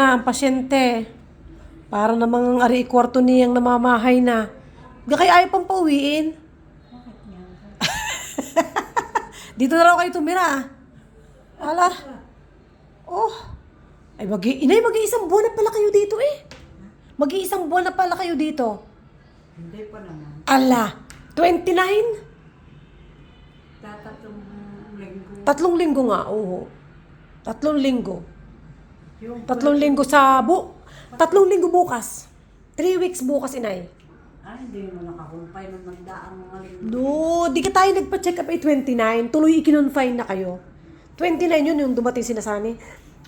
na ang pasyente. Para namang ari kwarto niyang namamahay na. Kaya ayaw pang pauwiin. Dito na raw kayo tumira. Ala. Oh. Ay, mag inay, mag-iisang buwan na pala kayo dito eh. Mag-iisang buwan na pala kayo dito. Hindi pa naman. Ala. 29? Tatatong linggo. Tatlong linggo nga, oo. Tatlong linggo. Yung Tatlong linggo sa bu... Tatlong linggo bukas. Three weeks bukas, inay. Ay, hindi mo nakakumpay nung nagdaang mga linggo. No, di ka tayo nagpa-check up ay 29. Tuloy ikinonfine na kayo. 29 yun yung dumating sinasani.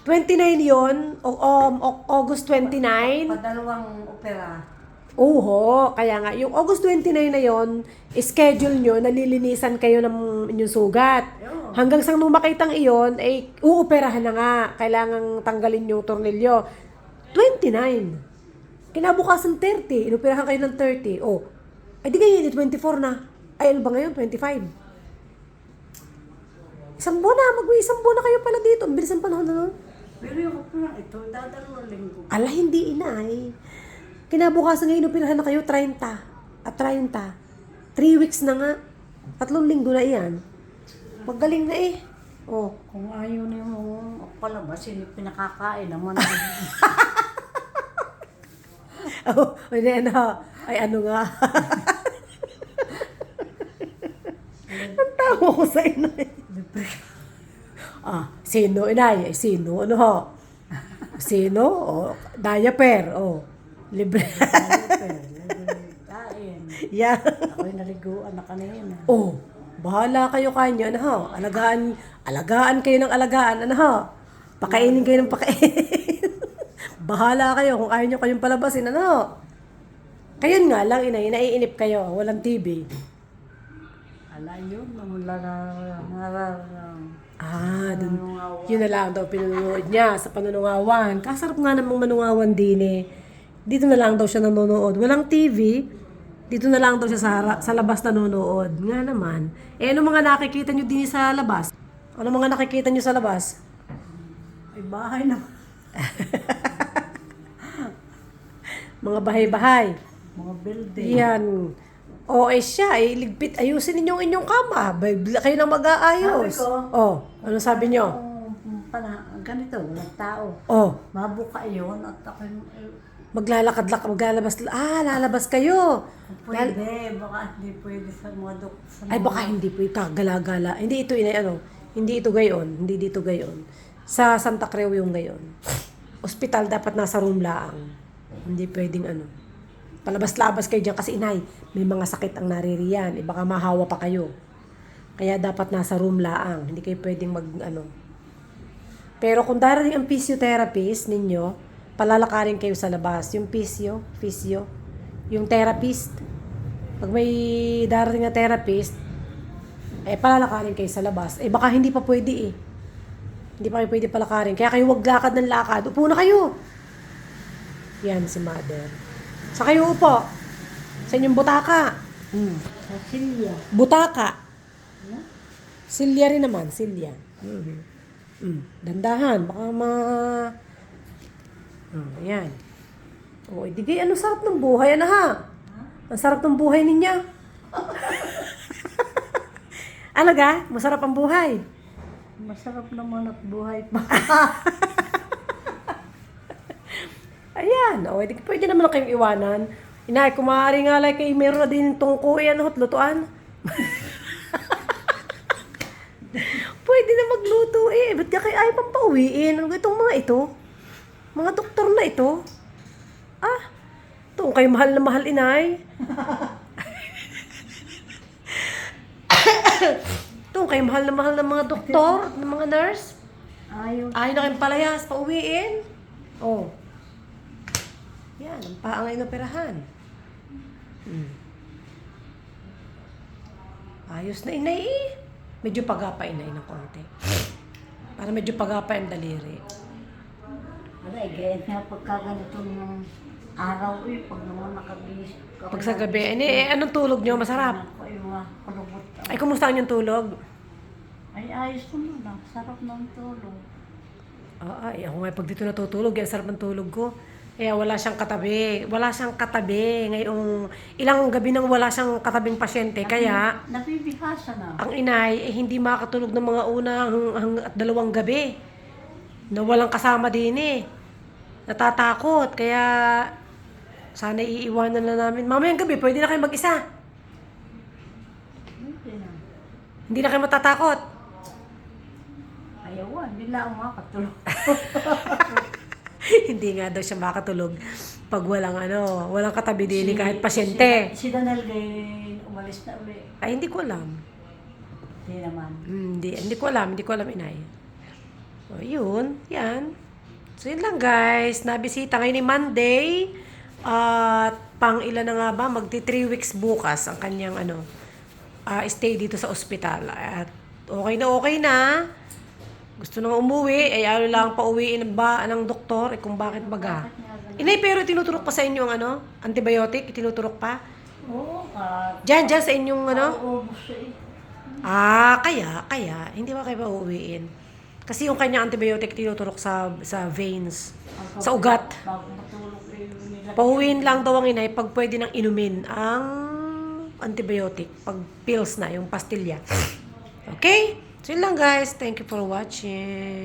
29 yun, o, um, August 29. Padalawang opera. Oo, kaya nga, yung August 29 na yon, schedule nyo, nalilinisan kayo ng inyong sugat. Hanggang sa nung makitang iyon, ay uoperahan na nga. Kailangang tanggalin yung tornilyo. 29. Kinabukasan 30. Inoperahan kayo ng 30. Oh, ay di ngayon, 24 na. Ay, ano ba ngayon? 25. Isang buwan na, mag-isang buwan na kayo pala dito. Ang bilis ang panahon na nun. Pero yung ito, dadalawang linggo. Ala, hindi inay. Kinabukasan ngayon, operahan na kayo 30. At 30. 3 weeks na nga. Tatlong linggo na iyan. Paggaling na eh. Oh. Kung ayaw na yung palabas, hindi pinakakain naman. Oh, hindi ano. Ay, ano nga. Ang tawa ko sa inay. Ah, sino inay? Ay, sino? Ano ho? Sino? Oh, diaper. Oh, libre. Kain. yeah. Ako'y naliguan na kanina. Oh, bahala kayo kanyo, ano ho? Alagaan, alagaan kayo ng alagaan, ano ho? Pakainin kayo ng pakainin. bahala kayo kung ayaw nyo kayong palabasin, ano ho? Kayon nga lang, inay, naiinip kayo, walang TV. Ala yun, wala na, wala na, Ah, dun, yun na lang daw pinunood niya sa panunungawan. Kasarap nga namang manungawan din eh. Dito na lang daw siya nanonood. Walang TV. Dito na lang daw siya sa, sa labas nanonood. Nga naman. Eh, ano mga nakikita nyo din sa labas? Ano mga nakikita nyo sa labas? Ay, bahay na. Mga bahay-bahay. Mga building. Yan. O eh siya, eh, ligpit, ayusin ninyong inyong kama. Kayo nang mag-aayos. Sabi ko. Oh, ano sabi nyo? Pana, ganito, walang tao. Oh, Mabuka yun at ako eh, maglalakad-lakad, maglalabas. Ah, lalabas kayo. pwede, baka hindi pwede sa mga dok. Sa Ay mga- baka hindi po kagala-gala. Hindi ito inay ano, hindi ito gayon, hindi dito gayon. Sa Santa Creu yung gayon. Ospital dapat nasa room laang. Hindi pwedeng ano. Palabas-labas kayo diyan kasi inay, may mga sakit ang naririyan. Eh, baka mahawa pa kayo. Kaya dapat nasa room laang. Hindi kayo pwedeng mag ano. Pero kung darating ang physiotherapist ninyo, palalakarin kayo sa labas. Yung physio, physio, yung therapist, pag may darating na therapist, eh, palalakarin kayo sa labas. Eh, baka hindi pa pwede eh. Hindi pa kayo pwede palakarin. Kaya kayo wag lakad ng lakad. Upo na kayo. Yan si mother. Sa kayo upo. Sa inyong butaka. Hmm. Sa Silya. Butaka. Ano? Silya rin naman. Silya. Mhm. Mm. Dandahan. Baka ma... Mm, yan. O, idigay. Ano sarap ng buhay? Ano ha? Ang sarap ng buhay ninyo. ano ga? Masarap ang buhay. Masarap naman at buhay pa. Ayan. O, edi pwede naman na kayong iwanan. Inay, kung maaari nga lang kayo, meron na din tungko yan, hot lutuan. pwede na magluto eh. Ba't ka kayo ayaw pang pauwiin? Ano itong mga ito? Mga doktor na ito? Ah, ito kayo mahal na mahal, inay. ito kayo mahal na mahal ng mga doktor, ng mga nurse. Ayaw. Ayaw na kayong palayas, pauwiin. Oh. Yan, ang paang inoperahan. Hmm. Ayos na inay eh. Medyo pagapa inay ng konti. Para medyo pagapa yung daliri. Wala, eh, nga pagka ganito ng araw eh, pag naman nakabis. Pag sa gabi, eh, eh anong tulog nyo? Masarap. Ay kumusta ang yung tulog? Ay, ayos naman ah. Sarap ng tulog. Ah, ay, ako nga pag dito natutulog, yan sarap ng tulog ko. Kaya wala siyang katabi. Wala siyang katabi. Ngayong ilang gabi nang wala siyang katabing pasyente. Kaya Nabibihasa na. ang inay eh, hindi makatulog ng mga unang hang, at dalawang gabi. Na walang kasama din eh. Natatakot. Kaya sana iiwanan na namin. Mamayang gabi, pwede na kayo mag-isa. Hindi na. Hindi na kayo matatakot. Ayaw, hindi na ako makatulog. hindi nga daw siya makatulog pag walang ano, walang katabi din eh, kahit pasyente. Si, si Danel gay umalis na uli. Ay, hindi ko alam. Hindi naman. Hmm, Hindi, hindi ko alam, hindi ko alam, inay. O, yun, yan. So, yun lang, guys. Nabisita ngayon ni Monday. At pang ilan na nga ba? Magti 3 weeks bukas ang kanyang ano, ah, stay dito sa ospital. At okay na okay na. Gusto nang umuwi, ay ayaw lang pa uwiin ba ng doktor, eh kung bakit baga. Inay, pero tinuturok pa sa inyo ang ano? Antibiotic? Tinuturok pa? Oo, ka. Diyan, diyan sa inyong ano? Eh. Ah, kaya, kaya, hindi ba kayo pauwiin? Kasi yung kanya antibiotic tinuturok sa sa veins, sa ugat. Pauwiin lang daw ang inay pag pwede nang inumin ang antibiotic, pag pills na, yung pastilya. Okay? So yun lang guys. Thank you for watching.